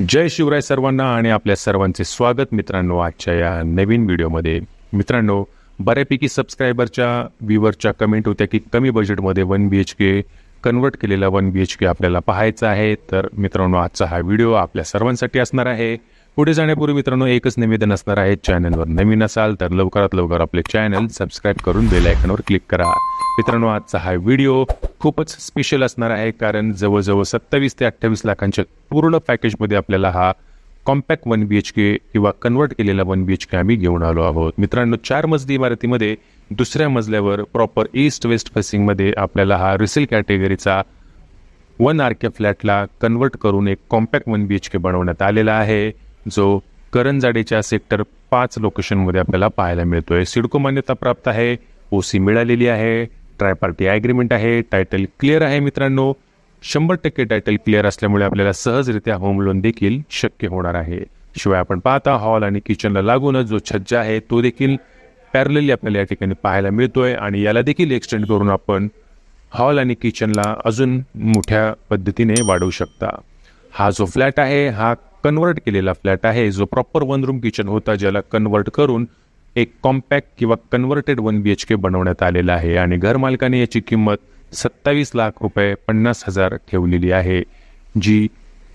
जय शिवराय सर्वांना आणि आपल्या सर्वांचे स्वागत मित्रांनो आजच्या या नवीन व्हिडिओमध्ये. मित्रांनो बऱ्यापैकी सबस्क्रायबरच्या व्ह्यूवरच्या कमेंट होत्या की कमी बजेटमध्ये one B H K convert केलेला वन बी एच के आपल्याला पाहायचा आहे. तर मित्रांनो आजचा हा व्हिडिओ आपल्या सर्वांसाठी असणार आहे. पुढे जाण्यापूर्वी मित्रांनो एकच निवेदन असणार आहे चॅनलवर नवीन असाल तर लवकरात लवकर आपले चॅनल सबस्क्राईब करून बेल आयकॉनवर क्लिक करा. मित्रांनो आजचा हा व्हिडिओ खूपच स्पेशल असणार आहे कारण जवळजवळ सत्तावीस ते अठ्ठावीस लाखांच्या पूर्ण पॅकेजमध्ये आपल्याला हा compact one B H K किंवा कन्वर्ट केलेला वन बी एच के आम्ही घेऊन आलो आहोत. मित्रांनो चार मजली इमारतीमध्ये दुसऱ्या मजल्यावर प्रॉपर ईस्ट वेस्ट फेसिंगमध्ये आपल्याला हा रिसेल कॅटेगरीचा वन आर के फ्लॅटला कन्वर्ट करून एक compact one B H K बनवण्यात आलेला आहे. जो करंजाडेच्या सेक्टर पाच लोकेशनमध्ये आपल्याला पाहायला मिळतोय. सिडको मान्यता प्राप्त आहे ओ सी मिळालेली आहे ट्रायपार्टी ॲग्रीमेंट आहे टायटल क्लिअर आहे मित्रांनो. शंभर टक्के टायटल क्लिअर असल्यामुळे आपल्याला सहजरित्या होम लोन देखील शक्य होणार आहे. शिवाय आपण पाहता हॉल आणि किचनला लागूनच जो छज्जा आहे तो देखील पॅरलली आपल्याला या ठिकाणी पाहायला मिळतोय आणि याला देखील एक्सटेंड करून आपण हॉल आणि किचनला अजून मोठ्या पद्धतीने वाढवू शकता. हा जो फ्लॅट आहे हा कन्वर्ट केलेला फ्लॅट आहे. जो प्रॉपर वन रूम किचन होता ज्याला कन्वर्ट करून एक कॉम्पॅक्ट किंवा converted one B H K बनवण्यात आलेला आहे. आणि घरमालकाने याची किंमत सत्तावीस लाख रुपये पन्नास हजार ठेवलेली आहे जी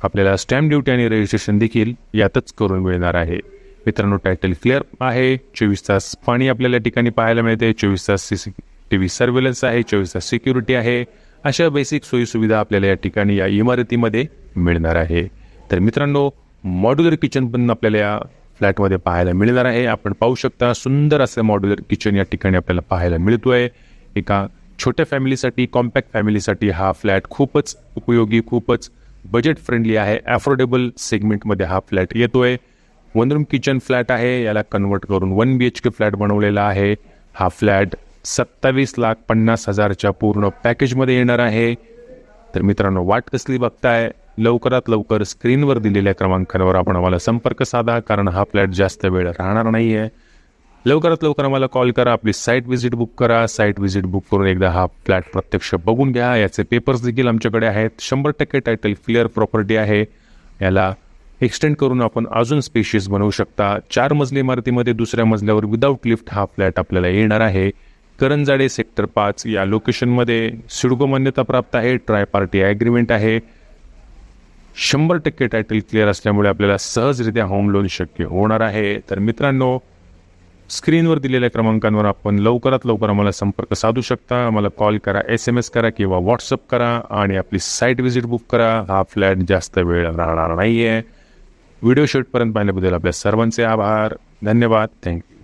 आपल्याला स्टॅम्प ड्युटी आणि रजिस्ट्रेशन देखील यातच करून मिळणार आहे. मित्रांनो टायटल क्लिअर आहे. चोवीस तास पाणी आपल्याला या ठिकाणी पाहायला मिळते. चोवीस तास C C T V surveillance आहे. चोवीस तास सिक्युरिटी आहे. अशा बेसिक सोयीसुविधा आपल्याला या ठिकाणी या इमारतीमध्ये मिळणार आहे. तर मित्रांनो मॉड्युलर किचन पण आपल्याला या फ्लॅटमध्ये पाहायला मिळणार आहे. आपण पाहू शकता सुंदर असं मॉड्युलर किचन या ठिकाणी आपल्याला पाहायला मिळतोय. एका छोट्या फॅमिलीसाठी कॉम्पॅक्ट फॅमिलीसाठी हा फ्लॅट खूपच उपयोगी खूपच बजेट फ्रेंडली आहे. ॲफोर्डेबल सेगमेंटमध्ये हा फ्लॅट येतोय. वन रूम किचन फ्लॅट आहे. याला कन्वर्ट करून one B H K flat बनवलेला आहे. हा फ्लॅट सत्तावीस लाख पन्नास हजारच्या पूर्ण पॅकेजमध्ये येणार आहे. तर मित्रांनो वाट कसली बघताय? लवकरात लवकर स्क्रीनवर दिलेल्या क्रमांकावर आपण आम्हाला संपर्क साधा कारण हा फ्लॅट जास्त वेळ राहणार नाही आहे लवकरात लवकर आम्हाला कॉल करा आपली साईट व्हिजिट बुक करा. साईट व्हिजिट बुक करून एकदा हा फ्लॅट प्रत्यक्ष बघून घ्या. याचे पेपर्स देखील आमच्याकडे आहेत. शंभर टक्के टायटल क्लिअर प्रॉपर्टी आहे. याला एक्सटेंड करून आपण अजून स्पेशियस बनवू शकता. चार मजली इमारतीमध्ये दुसऱ्या मजल्यावर विदाऊट लिफ्ट हा फ्लॅट आपल्याला येणार आहे. करंजाडे सेक्टर पाच या लोकेशनमध्ये सिडको मान्यता प्राप्त आहे. ट्राय पार्टी ॲग्रीमेंट आहे. शंभर टक्के टायटल क्लिअर असल्यामुळे आपल्याला सहजरित्या होम लोन शक्य होणार आहे. तर मित्रांनो स्क्रीनवर दिलेल्या क्रमांकांवर आपण लवकरात लवकर आम्हाला संपर्क साधू शकता. आम्हाला कॉल करा एस एम एस करा किंवा व्हॉट्सअप करा आणि आपली साईट व्हिजिट बुक करा. हा फ्लॅट जास्त वेळ राहणार नाही आहे व्हिडिओ शूटपर्यंत पाहिल्याबद्दल आपल्या सर्वांचे आभार. धन्यवाद. थँक्यू